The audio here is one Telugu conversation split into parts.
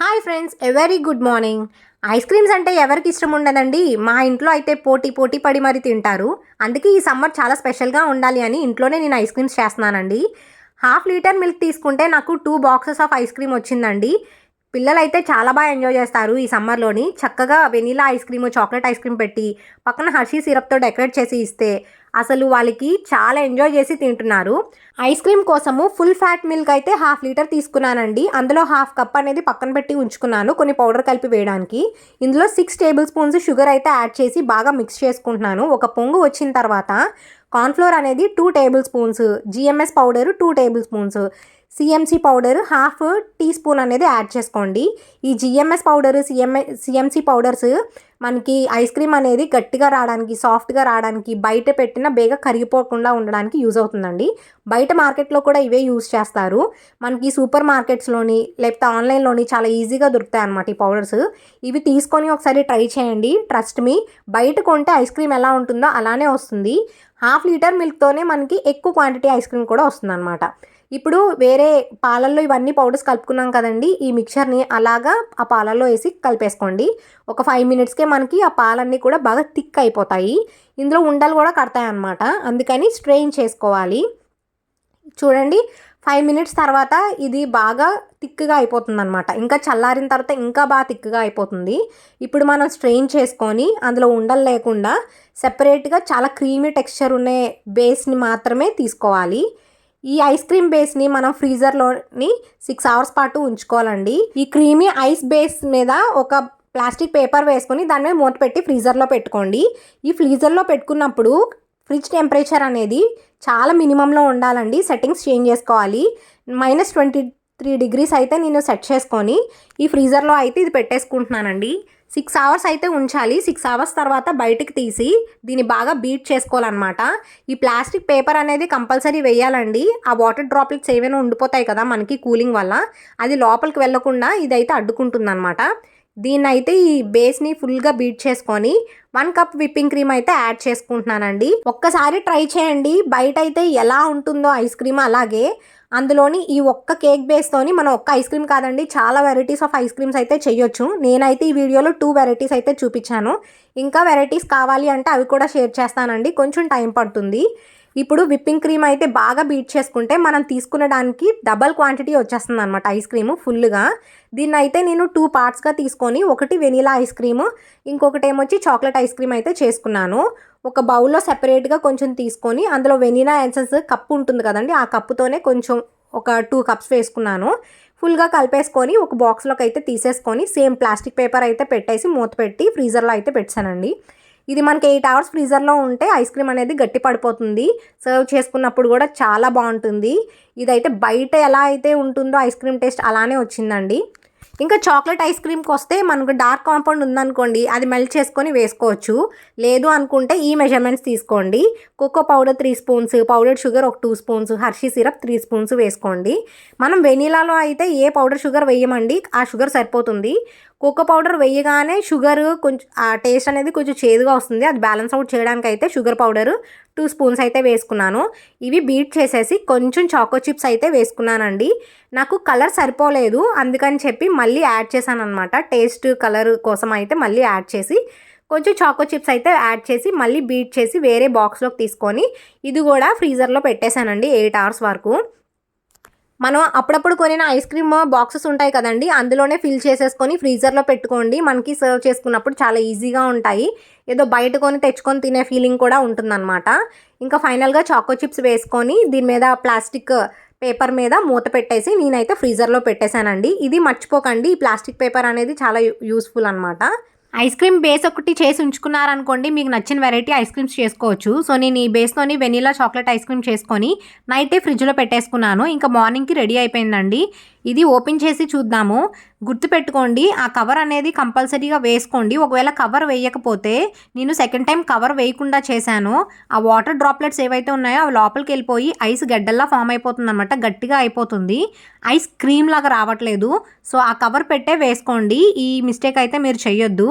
Hi friends a very good morning ice creams అంటే ఎవరికి ఇష్టం ఉండదండి? మా ఇంట్లో అయితే పోటీ పోటీ పడి మరి తింటారు. అందుకే ఈ సమ్మర్ చాలా స్పెషల్గా ఉండాలి అని ఇంట్లోనే నేను ఐస్ క్రీమ్స్ చేస్తున్నానండి. హాఫ్ లీటర్ మిల్క్ తీసుకుంటే నాకు two boxes of ice cream వచ్చిందండి. పిల్లలైతే చాలా బాగా ఎంజాయ్ చేస్తారు ఈ సమ్మర్లోని. చక్కగా vanilla ice cream chocolate ice cream పెట్టి పక్కన హర్షీ సిరప్తో డెకరేట్ చేసి ఇస్తే అసలు వాళ్ళకి చాలా ఎంజాయ్ చేసి తింటున్నారు. ఐస్ క్రీమ్ కోసము ఫుల్ ఫ్యాట్ మిల్క్ అయితే హాఫ్ లీటర్ తీసుకున్నానండి. అందులో హాఫ్ కప్ అనేది పక్కన పెట్టి ఉంచుకున్నాను కొన్ని పౌడర్ కలిపి వేయడానికి. ఇందులో సిక్స్ టేబుల్ స్పూన్స్ షుగర్ అయితే యాడ్ చేసి బాగా మిక్స్ చేసుకుంటున్నాను. ఒక పొంగు వచ్చిన తర్వాత కార్న్ఫ్లోర్ అనేది two table spoons GMS powder two table spoons. CMC powder half tea spoon అనేది యాడ్ చేసుకోండి. ఈ GMS powder CMA CMC powders మనకి ఐస్ క్రీమ్ అనేది గట్టిగా రావడానికి సాఫ్ట్గా రావడానికి బయట పెట్టిన బేగ కరిగిపోకుండా ఉండడానికి యూజ్ అవుతుందండి. బయట మార్కెట్లో కూడా ఇవే యూజ్ చేస్తారు. మనకి సూపర్ మార్కెట్స్లోని లేకపోతే ఆన్లైన్లోని చాలా ఈజీగా దొరుకుతాయి అనమాట ఈ పౌడర్స్. ఇవి తీసుకొని ఒకసారి ట్రై చేయండి. Trust me. బయట కొంటే ఐస్ క్రీమ్ ఎలా ఉంటుందో అలానే వస్తుంది. హాఫ్ లీటర్ మిల్క్తోనే మనకి ఎక్కువ క్వాంటిటీ ఐస్ క్రీమ్ కూడా వస్తుందన్నమాట. ఇప్పుడు వేరే పాలల్లో ఇవన్నీ పౌడర్స్ కలుపుకున్నాం కదండి. ఈ మిక్చర్ని అలాగా ఆ పాలల్లో వేసి కలిపేసుకోండి. ఒక ఫైవ్ మినిట్స్కే మనకి ఆ పాలన్నీ కూడా బాగా థిక్ అయిపోతాయి. ఇందులో ఉండలు కూడా కడతాయి అన్నమాట అందుకని స్ట్రెయిన్ చేసుకోవాలి. చూడండి ఫైవ్ మినిట్స్ తర్వాత ఇది బాగా థిక్గా అయిపోతుంది అనమాట ఇంకా చల్లారిన తర్వాత ఇంకా బాగా థిక్గా అయిపోతుంది. ఇప్పుడు మనం స్ట్రెయిన్ చేసుకొని అందులో ఉండలు లేకుండా సెపరేట్గా చాలా క్రీమీ టెక్స్చర్ ఉండే బేస్ని మాత్రమే తీసుకోవాలి. ఈ ఐస్ క్రీమ్ బేస్ని మనం ఫ్రీజర్లోని సిక్స్ అవర్స్ పాటు ఉంచుకోవాలండి. ఈ క్రీమీ ఐస్ బేస్ మీద ఒక ప్లాస్టిక్ పేపర్ వేసుకొని దాని మీద మూత పెట్టి ఫ్రీజర్లో పెట్టుకోండి. ఈ ఫ్రీజర్లో పెట్టుకున్నప్పుడు ఫ్రిడ్జ్ టెంపరేచర్ అనేది చాలా మినిమంలో ఉండాలండి. సెట్టింగ్స్ చేంజ్ చేసుకోవాలి. మైనస్ ట్వంటీ త్రీ డిగ్రీస్ అయితే నేను సెట్ చేసుకొని ఈ ఫ్రీజర్లో అయితే ఇది పెట్టేసుకుంటున్నానండి. సిక్స్ అవర్స్ అయితే ఉంచాలి. సిక్స్ అవర్స్ తర్వాత బయటికి తీసి దీన్ని బాగా బీట్ చేసుకోవాలన్నమాట. ఈ ప్లాస్టిక్ పేపర్ అనేది కంపల్సరీ వేయాలండి. ఆ వాటర్ డ్రాప్లెట్స్ ఏమైనా ఉండిపోతాయి కదా మనకి కూలింగ్ వల్ల. అది లోపలికి వెళ్ళకుండా ఇదైతే అడ్డుకుంటుంది అనమాట దీన్ని అయితే ఈ బేస్ని ఫుల్గా బీట్ చేసుకొని వన్ కప్ విప్పింగ్ క్రీమ్ అయితే యాడ్ చేసుకుంటున్నానండి. ఒక్కసారి ట్రై చేయండి. బయట అయితే ఎలా ఉంటుందో ఐస్ క్రీమ్ అలాగే. అందులోని ఈ ఒక్క కేక్ బేస్తోని మనం ఒక్క ఐస్ క్రీమ్ కాదండి చాలా వెరైటీస్ ఆఫ్ ఐస్ క్రీమ్స్ అయితే చేయొచ్చు నేనైతే ఈ వీడియోలో టూ వెరైటీస్ అయితే చూపించాను. ఇంకా వెరైటీస్ కావాలి అంటే అవి కూడా షేర్ చేస్తానండి. కొంచెం టైం పడుతుంది. ఇప్పుడు విప్పింగ్ క్రీమ్ అయితే బాగా బీట్ చేసుకుంటే మనం తీసుకునే దానికి డబల్ క్వాంటిటీ వచ్చేస్తుంది అనమాట ఐస్ క్రీము ఫుల్గా. దీన్ని అయితే నేను టూ పార్ట్స్గా తీసుకొని ఒకటి వెనీలా ఐస్ క్రీము ఇంకొకటి ఏమొచ్చి చాక్లెట్ ఐస్ క్రీమ్ అయితే చేసుకున్నాను. ఒక బౌల్లో సెపరేట్గా కొంచెం తీసుకొని అందులో వెనీలా ఎన్సెన్స్ కప్పు ఉంటుంది కదండి ఆ కప్పుతోనే కొంచెం ఒక టూ కప్స్ వేసుకున్నాను. ఫుల్గా కలిపేసుకొని ఒక బాక్స్లోకి అయితే తీసేసుకొని సేమ్ ప్లాస్టిక్ పేపర్ అయితే పెట్టేసి మూత పెట్టి ఫ్రీజర్లో అయితే పెట్టానండి. ఇది మనకి ఎయిట్ అవర్స్ ఫ్రీజర్లో ఉంటే ఐస్ క్రీమ్ అనేది గట్టి పడిపోతుంది. సర్వ్ చేసుకున్నప్పుడు కూడా చాలా బాగుంటుంది. ఇదైతే బయట ఎలా అయితే ఉంటుందో ఐస్ క్రీమ్ టేస్ట్ అలానే వచ్చిందండి. ఇంకా చాక్లెట్ ఐస్ క్రీమ్కి వస్తే మనకు డార్క్ కాంపౌండ్ ఉందనుకోండి అది మెల్ట్ చేసుకొని వేసుకోవచ్చు. లేదు అనుకుంటే ఈ మెజర్మెంట్స్ తీసుకోండి. Cocoa powder three spoons powder sugar ఒక two spoons Hershey syrup three spoons వేసుకోండి. మనం వెనీలాలో అయితే ఏ పౌడర్ షుగర్ వేయమండి ఆ షుగర్ సరిపోతుంది. కోకో పౌడర్ వేయగానే షుగర్ కొంచెం ఆ టేస్ట్ అనేది కొంచెం చేదుగా వస్తుంది. అది బ్యాలెన్స్ అవుట్ చేయడానికి అయితే షుగర్ పౌడర్ టూ స్పూన్స్ అయితే వేసుకున్నాను. ఇవి బీట్ చేసేసి కొంచెం చాకో చిప్స్ అయితే వేసుకున్నానండి. నాకు కలర్ సరిపోలేదు అందుకని చెప్పి మళ్ళీ యాడ్ చేశాను అనమాట టేస్ట్ కలర్ కోసం అయితే మళ్ళీ యాడ్ చేసి కొంచెం చాకో చిప్స్ అయితే యాడ్ చేసి మళ్ళీ బీట్ చేసి వేరే బాక్స్లోకి తీసుకొని ఇది కూడా ఫ్రీజర్లో పెట్టేశానండి ఎయిట్ అవర్స్ వరకు. మనం అప్పుడప్పుడు కొనిన ఐస్ క్రీమ్ బాక్సెస్ ఉంటాయి కదండి అందులోనే ఫిల్ చేసేసుకొని ఫ్రీజర్లో పెట్టుకోండి. మనకి సర్వ్ చేసుకున్నప్పుడు చాలా ఈజీగా ఉంటాయి. ఏదో బయట కొని తెచ్చుకొని తినే ఫీలింగ్ కూడా ఉంటుందన్నమాట. ఇంకా ఫైనల్గా చాకో చిప్స్ వేసుకొని దీని మీద ప్లాస్టిక్ పేపర్ మీద మూత పెట్టేసి నేనైతే ఫ్రీజర్లో పెట్టేశానండి. ఇది మర్చిపోకండి ఈ ప్లాస్టిక్ పేపర్ అనేది చాలా యూస్ఫుల్ అనమాట ఐస్ క్రీమ్ బేస్ ఒకటి చేసి ఉంచుకున్నారనుకోండి మీకు నచ్చిన వెరైటీ ఐస్ క్రీమ్స్ చేసుకోవచ్చు. సో నేను ఈ బేస్తోని వెనీలా చాక్లెట్ ఐస్ క్రీమ్ చేసుకొని నైటే ఫ్రిడ్జ్లో పెట్టేసుకున్నాను. ఇంకా మార్నింగ్కి రెడీ అయిపోయిందండి. ఇది ఓపెన్ చేసి చూద్దాము. గుర్తుపెట్టుకోండి ఆ కవర్ అనేది కంపల్సరీగా వేసుకోండి. ఒకవేళ కవర్ వేయకపోతే నేను సెకండ్ టైం కవర్ వేయకుండా చేశాను. ఆ వాటర్ డ్రాప్లెట్స్ ఏవైతే ఉన్నాయో అవి లోపలికి వెళ్ళిపోయి ఐస్ గడ్డల్లా ఫామ్ అయిపోతుంది అనమాట గట్టిగా అయిపోతుంది. ఐస్ క్రీమ్ లాగా రావట్లేదు. సో ఆ కవర్ పెట్టే వేసుకోండి. ఈ మిస్టేక్ అయితే మీరు చేయొద్దు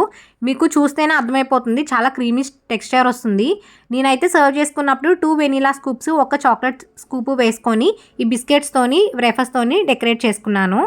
మీకు చూస్తేనే అర్థమైపోతుంది. చాలా క్రీమీ టెక్స్చర్ వస్తుంది. నేనైతే సర్వ్ చేసుకున్నప్పుడు టూ వెనీలా స్కూప్స్ ఒక చాక్లెట్ స్కూప్ వేసుకొని ఈ బిస్కెట్స్తోని వేఫర్స్తోని డెకరేట్ చేసుకున్నాను.